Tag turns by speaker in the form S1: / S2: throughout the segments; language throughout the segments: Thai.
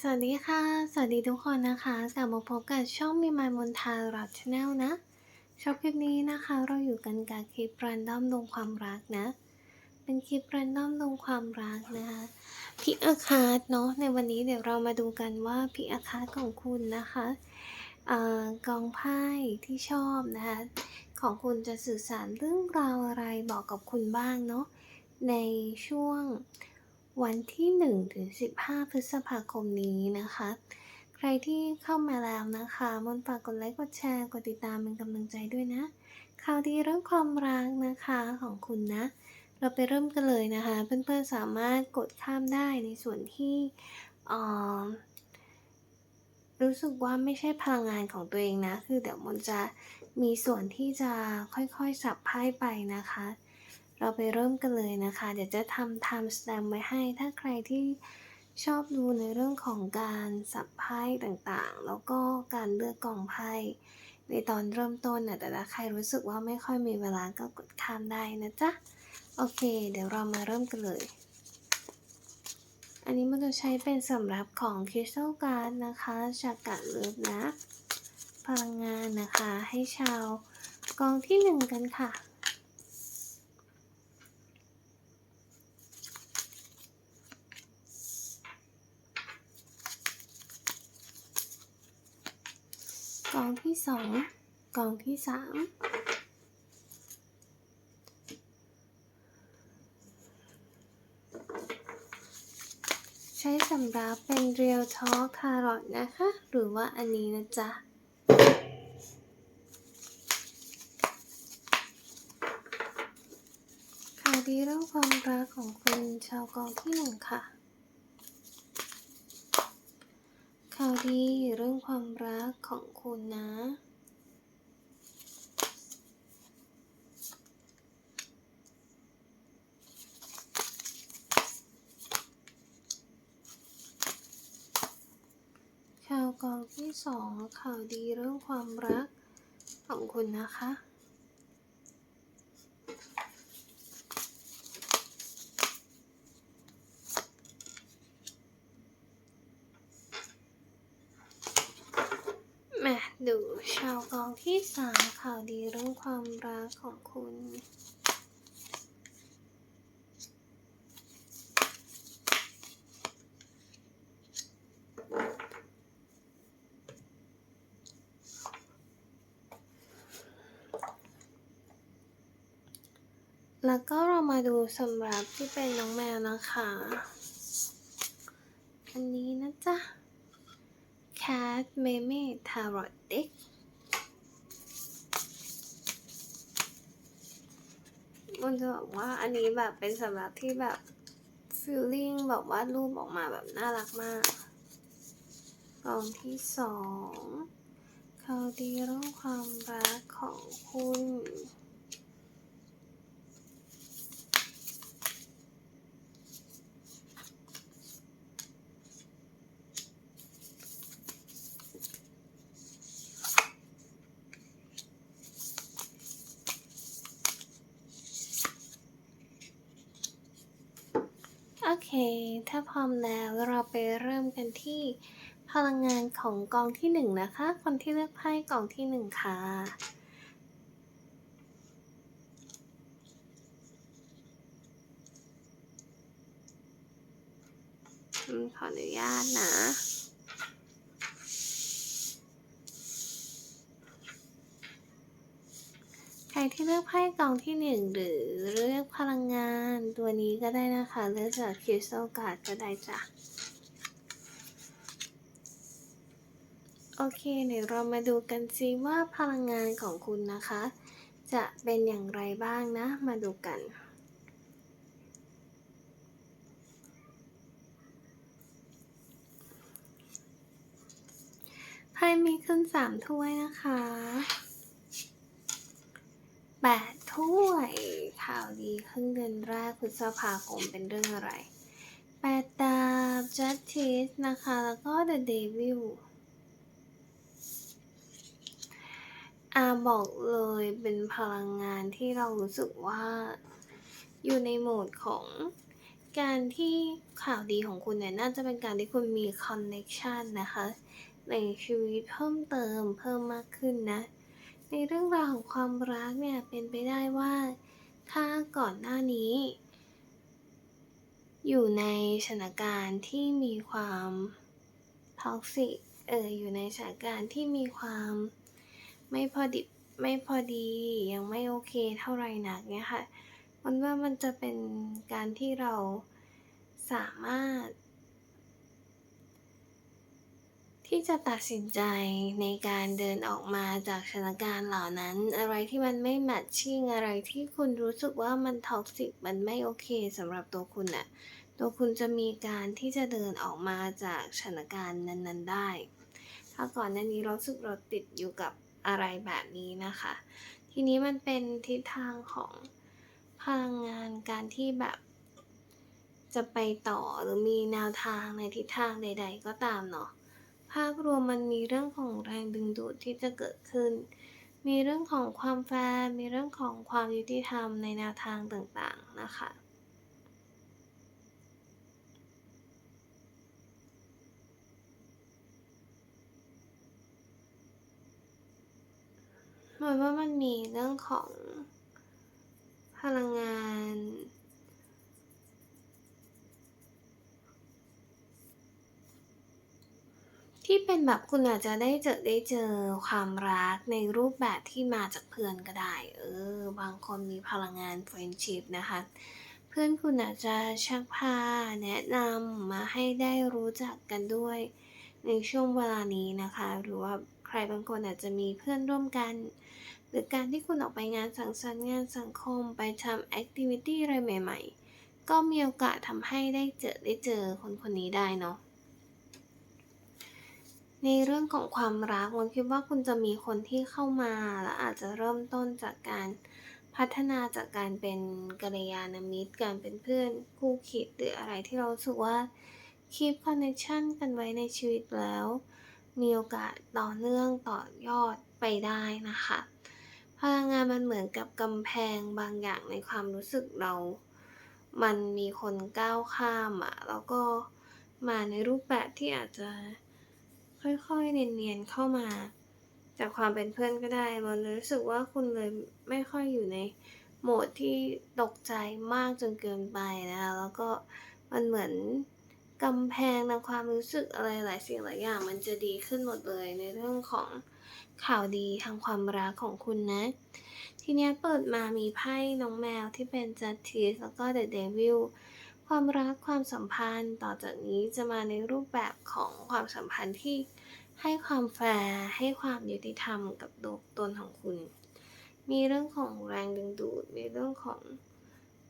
S1: สวัสดีค่ะ สวัสดีทุกคนนะคะกลับมาพบกับช่องมีมายมนทารักชาแนลนะชอบคลิปนี้นะคะเราอยู่กันกับคลิปแรนดอมลงความรักนะ เป็นคลิปแรนดอมลงความรักนะคะพี่อาคาร์ดเนาะในวันนี้เดี๋ยวเรามาดูกันว่าพี่อาคาร์ดของคุณนะคะอกองไพ่ที่ชอบนะคะของคุณจะสื่อสารเรื่องราวอะไรบอกกับคุณบ้างเนาะในช่วง วันที่1ถึง15 พฤษภาคมนี้นะคะ ใครที่เข้ามาแล้วนะคะมนฝากกดไลค์กดแชร์กดติดตามเป็นกำลังใจด้วยนะข่าวดีเรื่องความรักนะคะของคุณนะ เราไปเริ่มกันเลยนะคะ เพื่อนๆสามารถกดข้ามได้ในส่วนที่รู้สึกว่าไม่ใช่พลังงานของตัวเองนะ คือเดี๋ยวมนจะมีส่วนที่จะค่อยๆสับไพ่ไปนะคะ เราไปเริ่มกันเลยนะคะ เดี๋ยวจะทำ time stamp ไว้ให้ ถ้าใครที่ชอบดูในเรื่องของการสับไพ่ต่างๆ แล้วก็การเลือกกล่องไพ่ในตอนเริ่มต้นนะแต่ถ้าใครรู้สึกว่าไม่ค่อยมีเวลาก็กดข้ามได้นะจ๊ะ โอเค เดี๋ยวเรามาเริ่มกันเลย อันนี้มันจะใช้เป็นสำหรับของ Crystal Card นะคะจากกาเลิฟนะ พลังงานนะคะให้ชาวกองที่หนึ่งกันค่ะ กองที่สองกองที่สามใช้สำหรับเป็น Real Talk Tarot นะคะ หรือว่าอันนี้นะจ๊ะข่าวดีเรื่องความรักของคุณชาวกองที่หนึ่งค่ะ ข่าวดีเรื่องความรักของคุณนะชาวกองที่สองข่าวดีเรื่องความรักของคุณนะคะ มา ดูชาวกองที่สามข่าวดีเรื่องความรักของคุณ แล้วก็เรามาดูสำหรับที่เป็นน้องแมวนะคะ อันนี้นะจ๊ะ Cat Meme Tarot Deck มันจะบว่าอันนี้แบบเป็นสำหรับที่แบบฟิลลิ่งแบบว่ารูปออกมาแบบน่ารักมากกล่องที่สองข่าวดีเรื่องความรักของคุณ เค ถ้าพร้อมแล้วเราไปเริ่มกันที่พลังงานของกองที่หนึ่งนะคะ คนที่เลือกไพ่กองที่หนึ่งค่ะขออนุญาตนะ ใคร ที่เลือกไพ่กองที่หนึ่งหรือเลือกพลังงานตัวนี้ก็ได้นะคะ เลือกจากคริสตัลการ์ดก็ได้จ้ะ โอเค เดี๋ยวเรามาดูกันซิว่าพลังงานของคุณนะคะ จะเป็นอย่างไรบ้างนะ มาดูกันไพ่มีขึ้นสามถ้วยนะคะ แปดถ้วย ข่าวดีครึ่งเดือนแรกพฤษภาคมเป็นเรื่องอะไรแปดดาบ Justice นะคะ แล้วก็ The Devil อาบอกเลยเป็นพลังงานที่เรารู้สึกว่า อยู่ในโหมดของการที่ข่าวดีของคุณเนี่ยน่าจะเป็นการที่คุณมีคอนเน็ชันนะคะ ในชีวิตเพิ่มเติมเพิ่มมากขึ้นนะ ในเรื่องราวของความรักเนี่ยเป็นไปได้ว่า ถ้าก่อนหน้านี้ อยู่ในสถานการณ์ที่มีความท็อกซิกเอออยู่ในสถานการณ์ที่มีความไม่พอดิบไม่พอดียังไม่โอเคเท่าไร่นักเนี่ยค่ะมันว่ามันจะเป็นการที่เราสามารถ ที่จะตัดสินใจในการเดินออกมาจากสถานการณ์เหล่านั้น อะไรที่มันไม่แมทชิ่งอะไรที่คุณรู้สึกว่ามันท็อกซิกมันไม่โอเคสำหรับตัวคุณน่ะตัวคุณจะมีการที่จะเดินออกมาจากสถานการณ์นั้น ๆ ได้ ถ้าก่อนหน้านี้เราสึกเราติดอยู่กับอะไรแบบนี้นะคะ ทีนี้มันเป็นทิศทางของพลังงานการที่แบบจะไปต่อหรือมีแนวทางในทิศทางใด ๆ ก็ตามเนาะ ภาพรวมมันมีเรื่องของแรงดึงดูดที่จะเกิดขึ้น มีเรื่องของความแฟร์มีเรื่องของความยุติธรรมในแนวทางต่างๆนะคะหมือว่ามันมีเรื่องของพลังงาน ที่เป็นแบบคุณอาจจะได้เจอได้เจอความรักในรูปแบบที่มาจากเพื่อนก็ได้ เออ บางคนมีพลังงาน friendship นะคะ เพื่อนคุณอาจจะชักพาแนะนำมาให้ได้รู้จักกันด้วย ในช่วงเวลานี้นะคะ หรือว่าใครบางคนอาจจะมีเพื่อนร่วมกัน หรือการที่คุณออกไปงานสังสรรค์งานสังคมไปทำแอคทิวิตี้อะไรใหม่ ๆ ก็มีโอกาสทำให้ได้เจอได้เจอคนคนนี้ได้เนาะ ในเรื่องของความรักมันคิดว่าคุณจะมีคนที่เข้ามาและอาจจะเริ่มต้นจากการพัฒนาจากการเป็นกัลยาณมิตร การเป็นเพื่อนคู่คิดหรืออะไรที่เราสึกว่า keep connection กันไว้ในชีวิตแล้ว มีโอกาสต่อเนื่องต่อยอดไปได้นะคะ พลังงานมันเหมือนกับกำแพงบางอย่างในความรู้สึกเรา มันมีคนก้าวข้ามอะแล้วก็มาในรูปแบบที่อาจจะ ค่อยๆเนียนๆเข้ามา จากความเป็นเพื่อนก็ได้มันรู้สึกว่าคุณเลยไม่ค่อยอยู่ในโหมดที่ตกใจมากจนเกินไปนะคะแล้วก็มันเหมือนกำแพงทางความรู้สึกอะไรหลายสิ่งหลายอย่าง มันจะดีขึ้นหมดเลยในเรื่องของข่าวดีทางความรักของคุณนะ ทีนี้เปิดมามีไพ่น้องแมวที่เป็นจัสติสแล้วก็เดอะเดวิลความรักความสัมพันธ์ต่อจากนี้จะมาในรูปแบบของความสัมพันธ์ที่ ให้ความแฟร์ให้ความยุติธรรมกับตัวตนของคุณ มีเรื่องของแรงดึงดูด มีเรื่องของ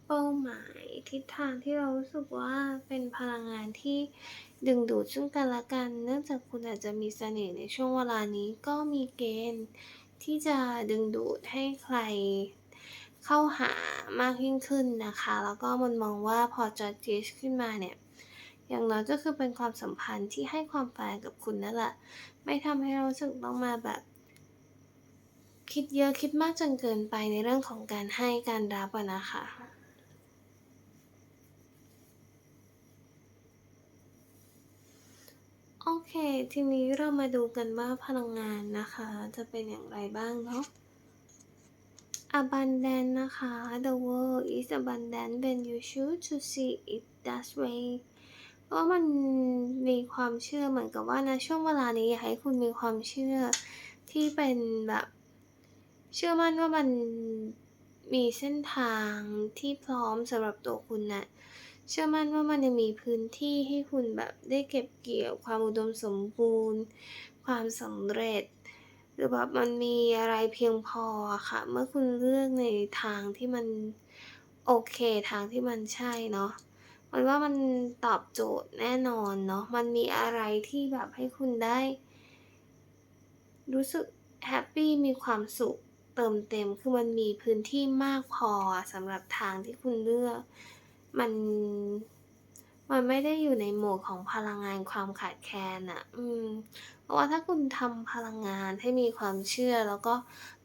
S1: เป้าหมายทิศทางที่เรารู้สึกว่าเป็นพลังงานที่ดึงดูดซึ่งกันและกัน เนื่องจากคุณอาจจะมีเสน่ห์ในช่วงเวลานี้ก็มีเกณฑ์ที่จะดึงดูดให้ใครเข้าหามากยิ่งขึ้นนะคะ แล้วก็มันมองว่าพอจะเจสขึ้นมาเนี่ย อย่างน้อยก็คือเป็นความสัมพันธ์ที่ให้ความแฟร์กับคุณนั่นแหละ ไม่ทำให้เรารู้สึกต้องมาแบบ คิดเยอะคิดมากจนเกินไปในเรื่องของการให้การรับอะนะคะโอเค ทีนี้เรามาดูกันว่าพลังงานนะคะ จะเป็นอย่างไรบ้างเนาะ abundant นะคะ the world is abundant when you choose to see it that way เพรามันมีความเชื่อเหมือนกับว่านะช่วงเวลานี้อยากให้คุณมีความเชื่อที่เป็นแบบเชื่อมั่นว่ามันมีเส้นทางที่พร้อมสำหรับตัวคุณนะเชื่อมั่นว่ามันยังมีพื้นที่ให้คุณแบบได้เก็บเกี่ยวความอุดมสมบูรณ์ ความสำเร็จ หรือแบบมันมีอะไรเพียงพอค่ะ เมื่อคุณเลือกในทางที่มันโอเคทางที่มันใช่เนาะ มันว่ามันตอบโจทย์แน่นอนเนาะ มันมีอะไรที่แบบให้คุณได้ รู้สึกแฮปปี้มีความสุขเติมเต็ม คือมันมีพื้นที่มากพอสำหรับทางที่คุณเลือก มัน มันไม่ได้อยู่ในโหมดของพลังงานความขาดแคลนอะอืม เพราะว่าถ้าคุณทำพลังงานให้มีความเชื่อแล้วก็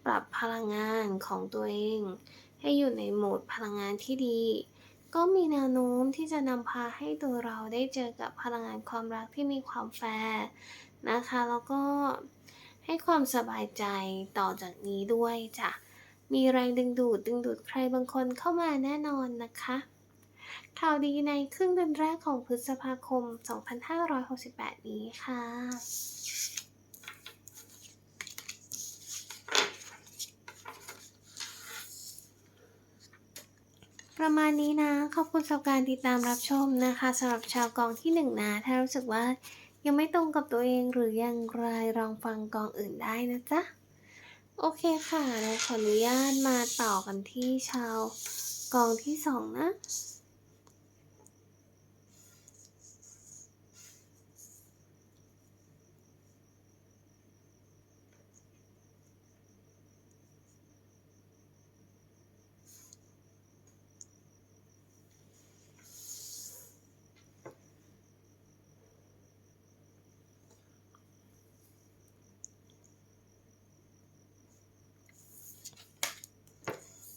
S1: ปรับพลังงานของตัวเอง ให้อยู่ในโหมดพลังงานที่ดี ก็มีแนวโน้มที่จะนำพาให้ตัวเราได้เจอกับพลังงานความรักที่มีความแฟร์นะคะ แล้วก็ให้ความสบายใจต่อจากนี้ด้วยจ้ะ มีแรงดึงดูดดึงดูดใครบางคนเข้ามาแน่นอนนะคะ ข่าวดีในครึ่งเดือนแรกของพฤษภาคม 2568 นี้ค่ะ ประมาณนี้นะ ขอบคุณสำหรับการติดตามรับชมนะคะสำหรับชาวกองที่หนึ่งนะ ถ้ารู้สึกว่ายังไม่ตรงกับตัวเองหรือยังไรลองฟังกองอื่นได้นะจ๊ะ โอเคค่ะเราขออนุญาตมาต่อกันที่ชาวกองที่สองนะ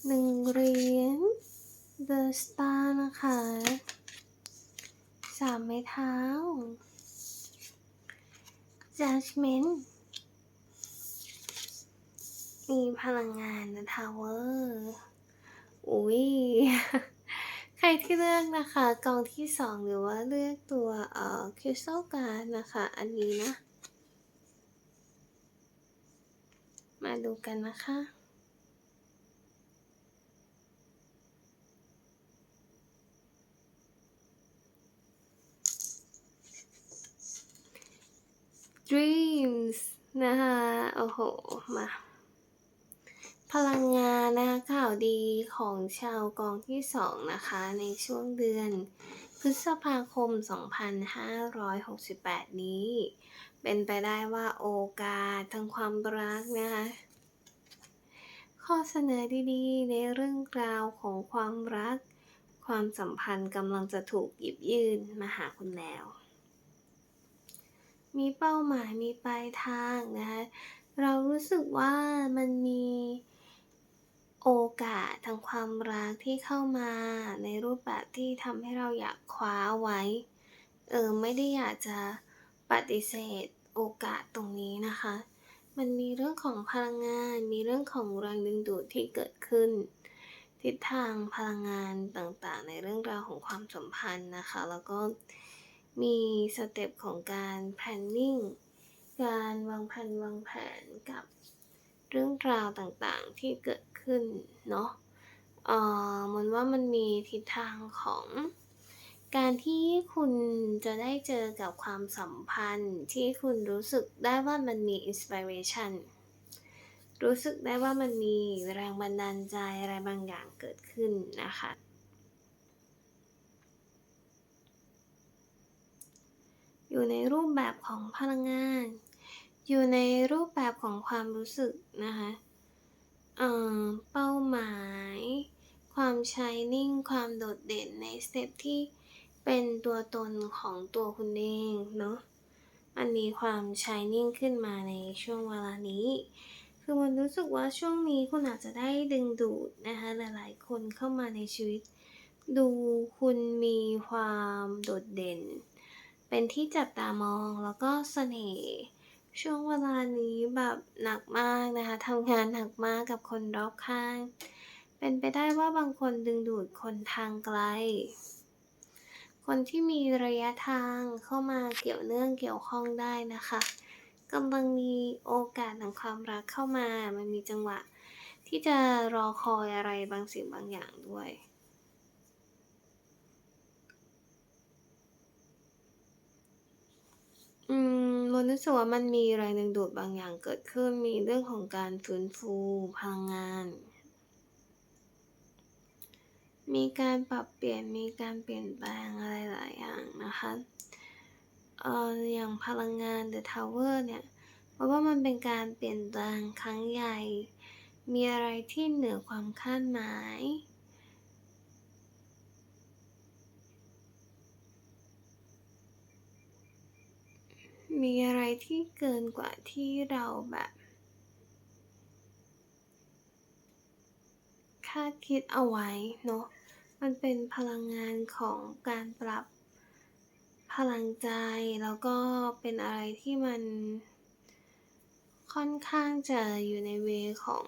S1: หนึ่งเหรียญ The Star นะคะสามไม้เท้า Judgment มีพลังงานนะ Tower อุ้ยใครที่เลือกนะคะกองที่สองหรือว่าเลือกตัวเอ่อ Crystal Card นะคะ อันนี้นะ มาดูกันนะคะ Dreams นะคะโอ้โห มา พลังงานนะคะข่าวดีของชาวกองที่สองนะคะ ในช่วงเดือนพฤษภาคม 2568 นี้ เป็นไปได้ว่าโอกาสทางความรักนะคะ ข้อเสนอดีๆ ในเรื่องราวของความรัก ความสัมพันธ์กำลังจะถูกหยิบยื่นมาหาคุณแล้ว มีเป้าหมายมีปลายทางนะคะเรารู้สึกว่ามันมีโอกาสทางความรักที่เข้ามา ในรูปแบบที่ทำให้เราอยากคว้าไว้ เออไม่ได้อยากจะปฏิเสธโอกาสตรงนี้นะคะ มันมีเรื่องของพลังงาน มีเรื่องของแรงดึงดูดที่เกิดขึ้น ทิศทางพลังงานต่างๆ ในเรื่องราวของความสัมพันธ์นะคะ แล้วก็ มีสเต็ปของการ planning การวางแผนวางแผนกับเรื่องราวต่างๆที่เกิดขึ้นเนาะเอ่อมันว่ามันมีทิศทางของการที่คุณจะได้เจอกับความสัมพันธ์ที่คุณรู้สึกได้ว่ามันมี inspiration รู้สึกได้ว่ามันมีแรงบันดาลใจอะไรบางอย่างเกิดขึ้นนะคะ อยู่ในรูปแบบของพลังงาน อยู่ในรูปแบบของความรู้สึกนะคะเอ่อเป้าหมาย ความชายนิ่ง ความโดดเด่นในสเต็ปที่เป็นตัวตนของตัวคุณเองเนาะมันมีความชายนิ่งขึ้นมาในช่วงเวลานี้ คือมันรู้สึกว่าช่วงนี้คุณอาจจะได้ดึงดูดนะคะหลายๆ คนเข้ามาในชีวิต ดูคุณมีความโดดเด่น เป็นที่จับตามองแล้วก็เสน่ห์ช่วงเวลานี้แบบหนักมากนะคะทำงานหนักมากกับคนรอบข้าง เป็นไปได้ว่าบางคนดึงดูดคนทางไกล คนที่มีระยะทางเข้ามาเกี่ยวเนื่องเกี่ยวข้องได้นะคะกำลังมีโอกาสทางความรักเข้ามา มันมีจังหวะ ที่จะรอคอยอะไรบางสิ่งบางอย่างด้วย อืมมันรู้สึกว่ามันมีแรงดึงดูดบางอย่างเกิดขึ้น มีเรื่องของการฟื้นฟูพลังงาน มีการปรับเปลี่ยน มีการเปลี่ยนแปลงอะไรหลายอย่างนะคะ เอ่อ อย่างพลังงาน The Tower เนี่ย เพราะว่ามันเป็นการเปลี่ยนแปลงครั้งใหญ่ มีอะไรที่เหนือความคาดหมาย มีอะไรที่เกินกว่าที่เราแบบ คาดคิดเอาไว้เนาะ มันเป็นพลังงานของการปรับพลังใจ แล้วก็เป็นอะไรที่มันค่อนข้างจะอยู่ในเวของ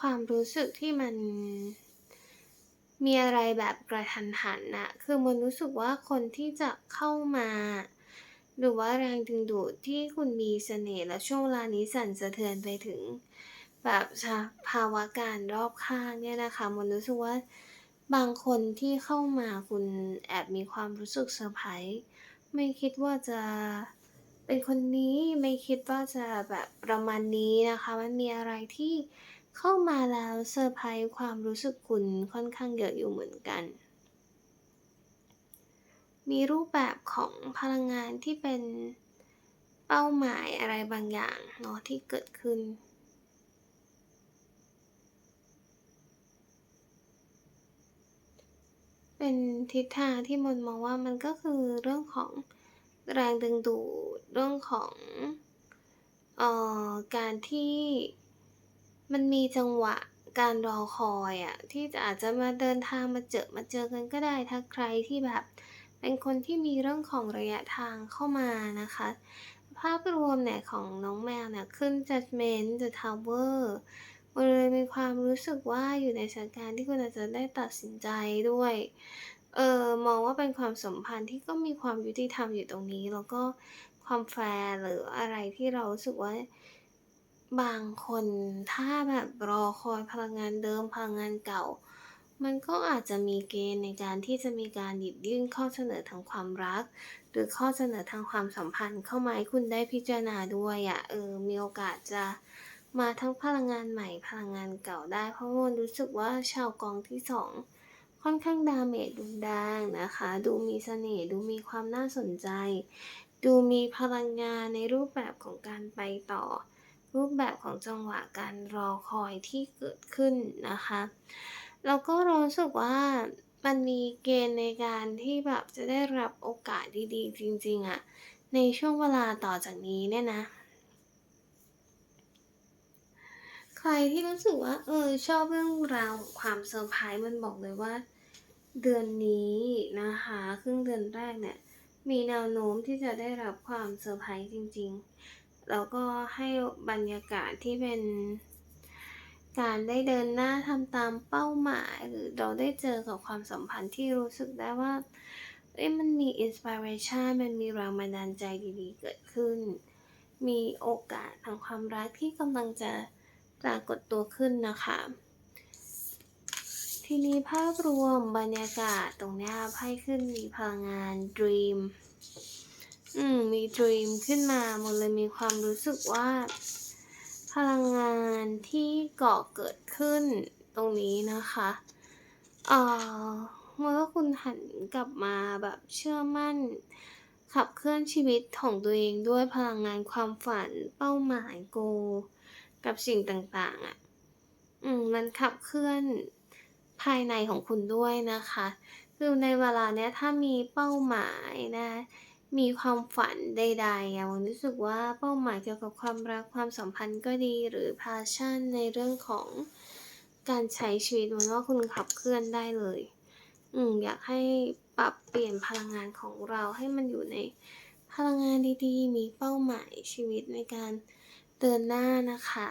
S1: ความรู้สึกที่มัน มีอะไรแบบกระทันหันน่ะคือมันรู้สึกว่าคนที่จะเข้ามา หรือว่าแรงดึงดูดที่คุณมีเสน่ห์และช่วงเวลานี้สั่นสะเทือนไปถึง แบบภาวะการรอบข้างเนี่ยนะคะ มันรู้สึกว่าบางคนที่เข้ามาคุณแอบมีความรู้สึกเซอร์ไพรส์ไม่คิดว่าจะเป็นคนนี้ไม่คิดว่าจะแบบประมาณนี้นะคะ มันมีอะไรที่ เข้ามาแล้วเซอร์ไพรส์ความรู้สึกคุณค่อนข้างเยอะอยู่เหมือนกัน มีรูปแบบของพลังงานที่เป็นเป้าหมายอะไรบางอย่างเนาะที่เกิดขึ้น เป็นทิศทางที่มนมองว่ามันก็คือเรื่องของแรงดึงดูดเรื่องของเอ่อการที่ มันมีจังหวะการรอคอยอะที่จะอาจจะมาเดินทางมาเจอมาเจอกันก็ได้ถ้าใครที่แบบ เป็นคนที่มีเรื่องของระยะทางเข้ามานะคะ ภาพรวมเนี่ยของน้องแมวเนี่ยขึ้น Judgment The Tower มันเลยมีความรู้สึกว่าอยู่ในสถานการณ์ที่คุณอาจจะได้ตัดสินใจด้วย เออมองว่าเป็นความสัมพันธ์ที่ก็มีความยุติธรรมอยู่ตรงนี้ แล้วก็ความแฟร์หรืออะไรที่เรารู้สึกว่า บางคนถ้าแบบรอคอยพลังงานเดิมพลังงานเก่า มันก็อาจจะมีเกณฑ์ในการที่จะมีการหยิบยื่นข้อเสนอทางความรัก หรือข้อเสนอทางความสัมพันธ์เข้ามาให้คุณได้พิจารณาด้วยอะเออมีโอกาสจะมาทั้งพลังงานใหม่พลังงานเก่าได้ เพราะมนรู้สึกว่าชาวกองที่2ค่อนข้างดาเมจรุนแรงนะคะ ดูมีเสน่ห์ดูมีความน่าสนใจ ดูมีพลังงานในรูปแบบของการไปต่อ รูปแบบของจังหวะการรอคอยที่เกิดขึ้นนะคะ แล้วก็รู้สึกว่ามันมีเกณฑ์ในการที่แบบจะได้รับโอกาสดีๆ จริง ๆอะในช่วงเวลาต่อจากนี้เนี่ยนะ ใครที่รู้สึกว่า เออ ชอบเรื่องราวความเซอร์ไพรส์มันบอกเลยว่า เดือนนี้นะคะ ครึ่งเดือนแรกเนี่ย มีแนวโน้มที่จะได้รับความเซอร์ไพรส์จริง ๆ แล้วก็ให้บรรยากาศที่เป็นการได้เดินหน้าทำตามเป้าหมาย หรือเราได้เจอกับความสัมพันธ์ที่รู้สึกได้ว่าเอ๊ะมันมี inspiration มันมีแรงบันดาลใจดีๆ เกิดขึ้น มีโอกาสทางความรักที่กำลังจะปรากฏตัวขึ้นนะคะ ทีนี้ภาพรวมบรรยากาศตรงนี้ไพ่ขึ้นมีพลังงาน Dream อืม มี Dream ขึ้นมามเลยมีความรู้สึกว่า พลังงานที่ก่อเกิดขึ้นตรงนี้นะคะเอ่อเมื่อคุณหันกลับมาแบบเชื่อมั่น ขับเคลื่อนชีวิตของตัวเองด้วยพลังงานความฝันเป้าหมาย GO กับสิ่งต่างๆอะอืม มันขับเคลื่อนภายในของคุณด้วยนะคะ คือในเวลาเนี้ยถ้ามีเป้าหมายนะ มีความฝันใดๆอะมันรู้สึกว่าเป้าหมายเกี่ยวกับความรักความสัมพันธ์ก็ดีหรือ passion ในเรื่องของการใช้ชีวิตมนว่าคุณขับเคลื่อนได้เลย อืมอยากให้ปรับเปลี่ยนพลังงานของเราให้มันอยู่ในพลังงานดีๆ มีเป้าหมายชีวิตในการเดินหน้านะคะ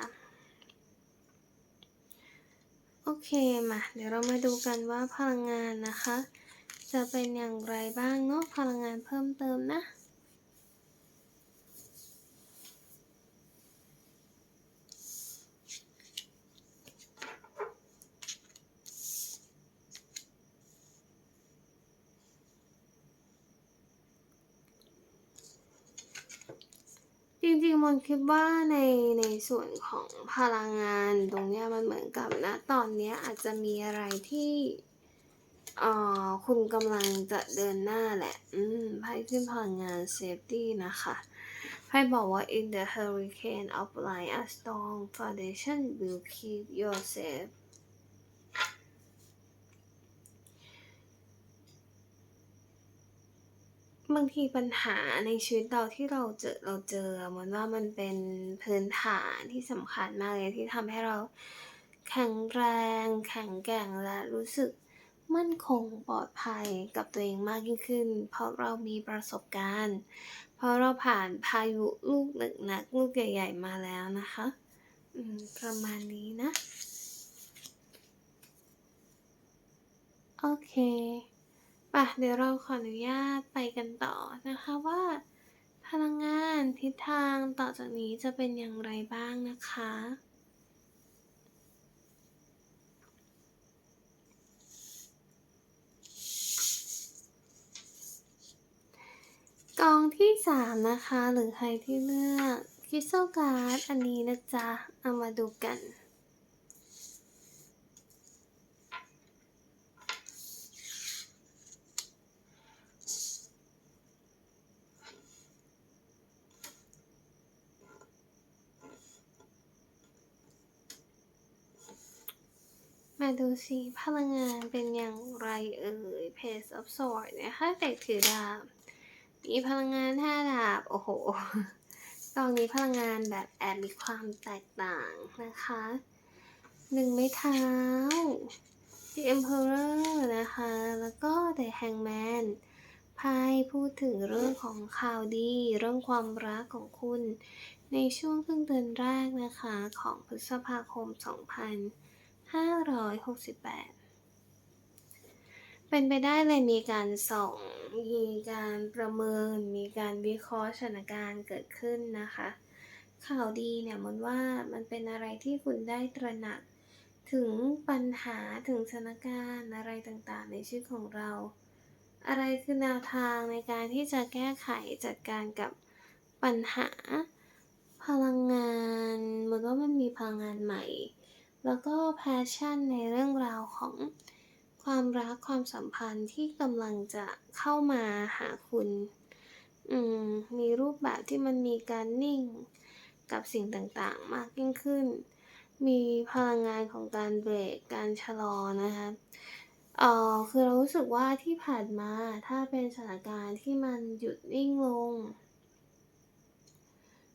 S1: โอเคมาเดี๋ยวเรามาดูกันว่าพลังงานนะคะ จะเป็นอย่างไรบ้างเนาะพลังงานเพิ่มเติมนะจริงๆมันคิดว่าในในส่วนของพลังงานตรงเนี้ยมันเหมือนกับณตอนเนี้ยอาจจะมีอะไรที่ อ่อคุณกำลังจะเดินหน้าแหละ อืมไพ่ขึ้นพลังงาน Safety นะคะไพ่บอกว่า In the hurricane of life a strong foundation will keep you safe บางทีปัญหาในชีวิตเราที่เราเจอเราเจอเหมือนว่ามันเป็นพื้นฐานที่สำคัญมากเลยที่ทำให้เราแข็งแรงแข็งแกร่งและรู้สึก มั่นคงปลอดภัยกับตัวเองมากยิ่งขึ้น เพราะเรามีประสบการณ์ เพราะเราผ่านพายุลูกหนักๆลูกใหญ่ ๆ มาแล้วนะคะประมาณนี้นะ โอเคไปเดี๋ยวเราขออนุญาตไปกันต่อนะคะว่า พลังงานทิศทางต่อจากนี้จะเป็นอย่างไรบ้างนะคะ กองที่3นะคะ หรือใครที่เลือก Crystal Card อันนี้นะจ๊ะ เอามาดูกันมาดูซิพลังงานเป็นอย่างไรเอ่ย Page of Swords นะคะเด็กถือดาบ มีพลังงาน5ดาบ โอ้โฮกองนี้พลังงานแบบแอบมีความแตกต่างนะคะ1ไม้เท้า The Emperor นะคะ แล้วก็ The Hangman ไพ่พูดถึงเรื่องของข่าวดี เรื่องความรักของคุณ ในช่วงครึ่งเดือนแรกนะคะ ของพฤษภาคม 2568 เป็นไปได้เลยมีการส่องมีการประเมิน มีการวิเคราะห์สถานการณ์เกิดขึ้นนะคะ ข่าวดีเนี่ยมันว่ามันเป็นอะไรที่คุณได้ตระหนัก ถึงปัญหาถึงสถานการณ์อะไรต่างๆ ในชีวิตของเรา อะไรคือแนวทางในการที่จะแก้ไขจัดการกับปัญหา พลังงานมนว่ามันมีพลังงานใหม่ แล้วก็ passion ในเรื่องราวของ ความรักความสัมพันธ์ที่กำลังจะเข้ามาหาคุณ อืม มีรูปแบบที่มันมีการนิ่งกับสิ่งต่างๆ มากยิ่งขึ้น มีพลังงานของการเบรก การชะลอนะคะเอ่อคือเรารู้สึกว่าที่ผ่านมาถ้าเป็นสถานการณ์ที่มันหยุดนิ่งลง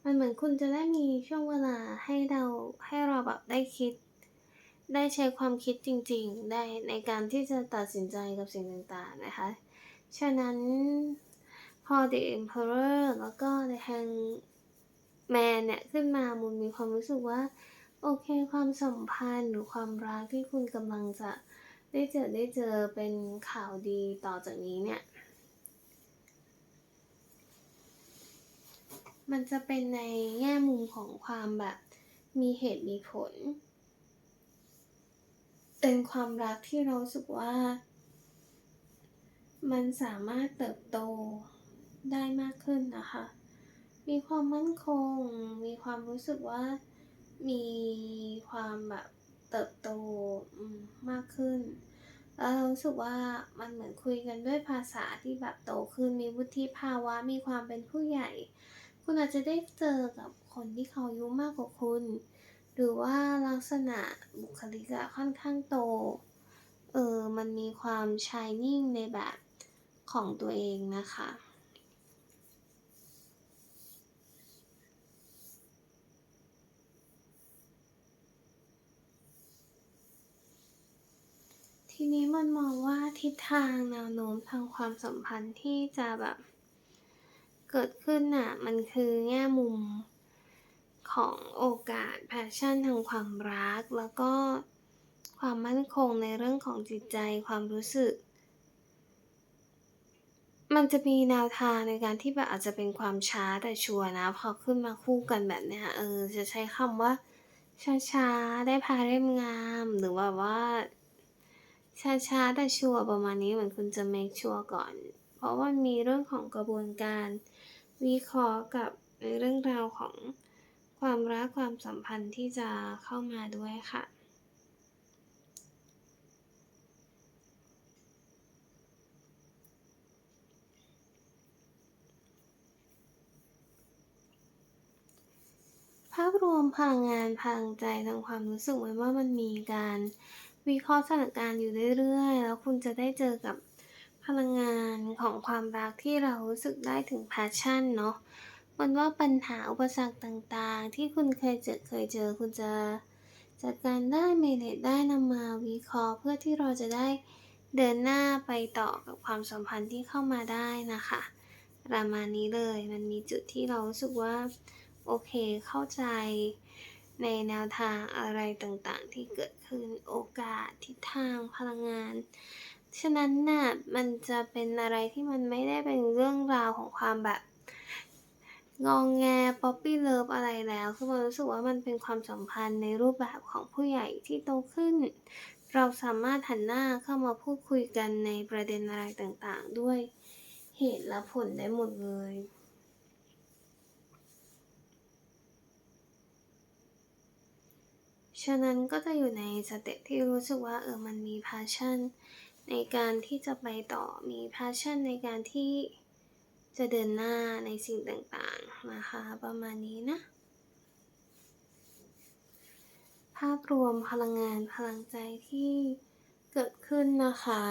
S1: มันเหมือนคุณจะได้มีช่วงเวลาให้เราให้เราแบบได้คิด ได้ใช้ความคิดจริงๆ ได้ในการที่จะตัดสินใจกับสิ่งต่างๆนะคะ ฉะนั้นพอ The Emperor แล้วก็ The Hangman เนี่ยขึ้นมามนมีความรู้สึกว่า โอเคความสัมพันธ์หรือความรักที่คุณกำลังจะได้เจอได้เจอเป็นข่าวดีต่อจากนี้เนี่ย มันจะเป็นในแง่มุมของความแบบมีเหตุมีผล เป็นความรักที่เราสึกว่า มันสามารถเติบโตได้มากขึ้นนะคะ มีความมั่นคง มีความรู้สึกว่า มีความแบบเติบโตมากขึ้น แล้วเรารู้สึกว่ามันเหมือนคุยกันด้วยภาษาที่แบบโตขึ้น มีวุฒิภาวะ มีความเป็นผู้ใหญ่ คุณอาจจะได้เจอกับคนที่เขาอายุมากกว่าคุณ หรือว่าลักษณะบุคลิกะค่อนข้างโต เออ มันมีความ shining ในแบบของตัวเองนะคะ ทีนี้มันมองว่าทิศทางแนวโน้มทางความสัมพันธ์ที่จะแบบ เกิดขึ้นน่ะ มันคือแง่มุม ของโอกาส passion ทางความรัก แล้วก็ความมั่นคงในเรื่องของจิตใจความรู้สึก มันจะมีแนวทางในการที่แบบอาจจะเป็นความช้าแต่ชัวร์นะ พอขึ้นมาคู่กันแบบเนี้ยเออจะใช้คำว่าช้าๆได้พาเล่มงามหรือแบบว่าช้าๆแต่ชัวร์ประมาณนี้เหมือนคุณจะ make sure ก่อน เพราะว่ามีเรื่องของกระบวนการวิเคราะห์กับในเรื่องราวของ ความรักความสัมพันธ์ที่จะเข้ามาด้วยค่ะภาพรวมพลังงานพลังใจทางความรู้สึกมนว่ามันมีการวิเคราะห์สถานการณ์อยู่เรื่อยๆ แล้วคุณจะได้เจอกับพลังงานของความรักที่เรารู้สึกได้ถึง passion เนาะ มันว่าปัญหาอุปสรรคต่างๆ ที่คุณเคยเจอเคยเจอคุณจะจัดการได้เมเนจได้นำมาวิเคราะห์เพื่อที่เราจะได้เดินหน้าไปต่อกับความสัมพันธ์ที่เข้ามาได้นะคะ ประมาณนี้เลยมันมีจุดที่เรารู้สึกว่าโอเคเข้าใจในแนวทางอะไรต่างๆ ที่เกิดขึ้นโอกาสทิศทางพลังงาน ฉะนั้นน่ะมันจะเป็นอะไรที่มันไม่ได้เป็นเรื่องราวของความแบบ งองแง puppy love อะไรแล้ว คือมันรู้สึกว่ามันเป็นความสัมพันธ์ในรูปแบบของผู้ใหญ่ที่โตขึ้น เราสามารถหันหน้าเข้ามาพูดคุยกันในประเด็นอะไรต่างๆ ด้วยเหตุและผลได้หมดเลยฉะนั้นก็จะอยู่ในสเต็ปที่รู้สึกว่าเออมันมี passion ในการที่จะไปต่อมี passion ในการที่ จะเดินหน้าในสิ่งต่างๆนะคะ ประมาณนี้นะ ภาพรวมพลังงานพลังใจที่เกิดขึ้นนะคะ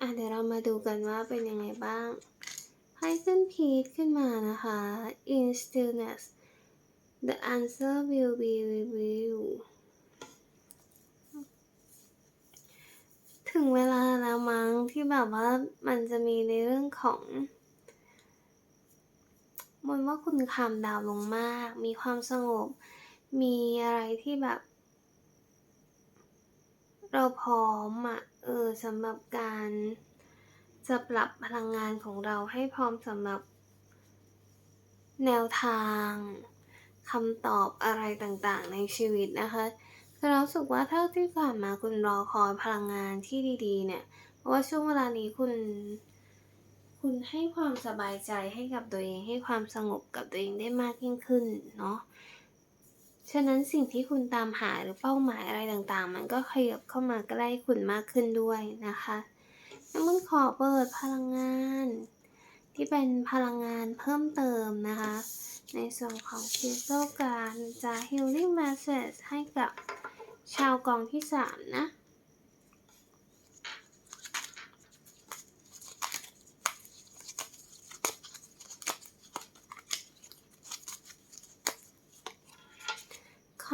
S1: อะเดี๋ยวเรามาดูกันว่าเป็นยังไงบ้างไพ่ขึ้นพีทขึ้นมานะคะ in stillness the answer will be revealed ถึงเวลาแล้วมั้งที่แบบว่ามันจะมีในเรื่องของ มนว่าคุณคำดาวลงมาก มีความสงบ มีอะไรที่แบบ เราพร้อมอะเออสำหรับการจะปรับพลังงานของเราให้พร้อมสำหรับ แนวทางคำตอบอะไรต่างๆ ในชีวิตนะคะคือเราสึกว่าเท่าที่ผ่านมาคุณรอคอยพลังงานที่ดี ๆ เนี่ย เพราะว่าช่วงเวลานี้คุณ คุณให้ความสบายใจให้กับตัวเองให้ความสงบกับตัวเองได้มากยิ่งขึ้นเนาะฉะนั้นสิ่งที่คุณตามหาหรือเป้าหมายอะไรต่างๆ มันก็ขยับเข้ามาใกล้คุณมากขึ้นด้วยนะคะแล้วมันขอเปิดพลังงาน ที่เป็นพลังงานเพิ่มเติมนะคะ ในส่วนของคริสตัลการจะ healing message ให้กับชาวกองที่สา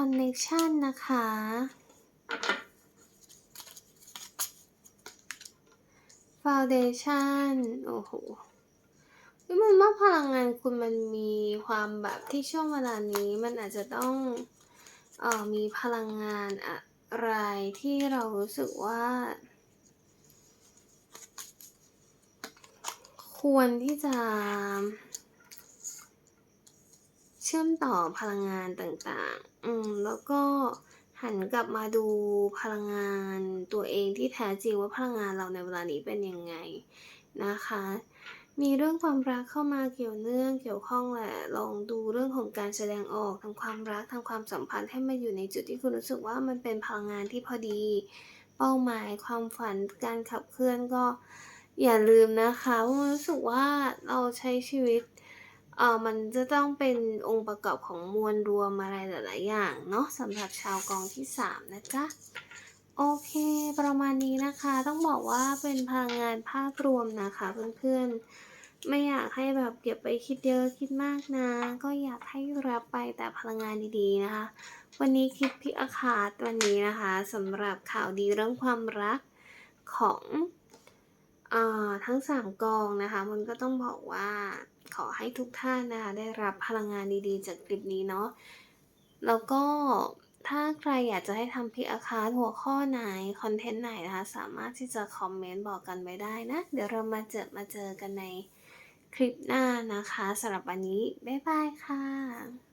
S1: มนะ connection นะคะ foundation โอ้โหมันว่าพลังงานคุณมันมีความแบบที่ช่วงเวลานี้มันอาจจะต้องออมีพลังงานอะไรที่เรารู้สึกว่า ควรที่จะ ชื่อมต่อพลังงานต่างๆ อืม แล้วก็หันกลับมาดูพลังงานตัวเองที่แท้จริงว่าพลังงานเราในเวลานี้เป็นยังไงนะคะ มีเรื่องความรักเข้ามาเกี่ยวเนื่องเกี่ยวข้องแหละ ลองดูเรื่องของการแสดงออกทางความรักทางความสัมพันธ์ให้มาอยู่ในจุดที่คุณรู้สึกว่ามันเป็นพลังงานที่พอดี เป้าหมายความฝันการขับเคลื่อนก็อย่าลืมนะคะว่ารู้สึกว่าเราใช้ชีวิต เออมันจะต้องเป็นองค์ประกอบของมวลรวมอะไรหลาย ๆ อย่างเนาะสำหรับชาวกองที่ 3 นะจ๊ะ โอเค ประมาณนี้นะคะ ต้องบอกว่าเป็นพลังงานภาพรวมนะคะเพื่อน ๆ ไม่อยากให้แบบเก็บไปคิดเยอะคิดมากนะ ก็อยากให้รับไปแต่พลังงานดี ๆ นะคะ วันนี้คลิปพิอาคาดวันนี้นะคะสำหรับข่าวดีเรื่องความรักของอทั้ง 3 กองนะคะ มันก็ต้องบอกว่า ขอให้ทุกท่านนะคะได้รับพลังงานดีๆ จากคลิปนี้เนาะแล้วก็ถ้าใครอยากจะให้ทำพิอาคาหัวข้อไหน คอนเทนต์ไหนนะคะ สามารถที่จะคอมเมนต์บอกกันไว้ได้นะ เดี๋ยวเรามาเจอมาเจอกันในคลิปหน้านะคะสำหรับวันนี้ บ๊ายบายค่ะ